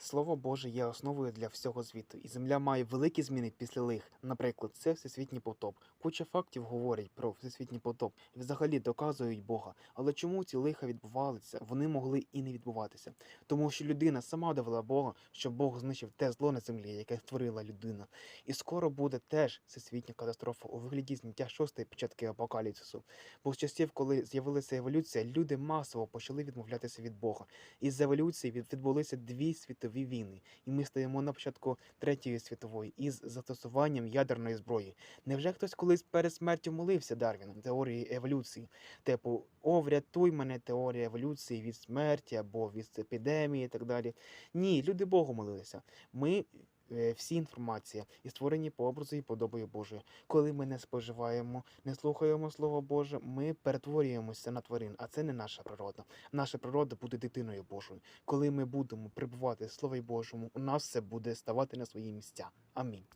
Слово Боже є основою для всього світу, і земля має великі зміни після лих. Наприклад, це всесвітній потоп. Куча фактів говорять про всесвітній потоп і взагалі доказують Бога. Але чому ці лиха відбувалися? Вони могли і не відбуватися. Тому що людина сама довела Бога, що Бог знищив те зло на землі, яке створила людина. І скоро буде теж всесвітня катастрофа у вигляді зняття шостої початки апокаліпсису. Бо з часів, коли з'явилася еволюція, люди масово почали відмовлятися від Бога. Із еволюції відбулися дві світові війни, і ми стоїмо на початку третьої світової із застосуванням ядерної зброї. Невже хтось колись перед смертю молився Дарвіну теорії еволюції? Типу, о, врятуй мене теорія еволюції від смерті або від епідемії і так далі. Ні, люди Богу молилися. Ми. Е, Всі інформація і створені по образу і подобою Божої. Коли ми не споживаємо, не слухаємо Слово Боже, ми перетворюємося на тварин, а це не наша природа. Наша природа буде дитиною Божою. Коли ми будемо прибувати в Слові Божому, у нас все буде ставати на свої місця. Амінь.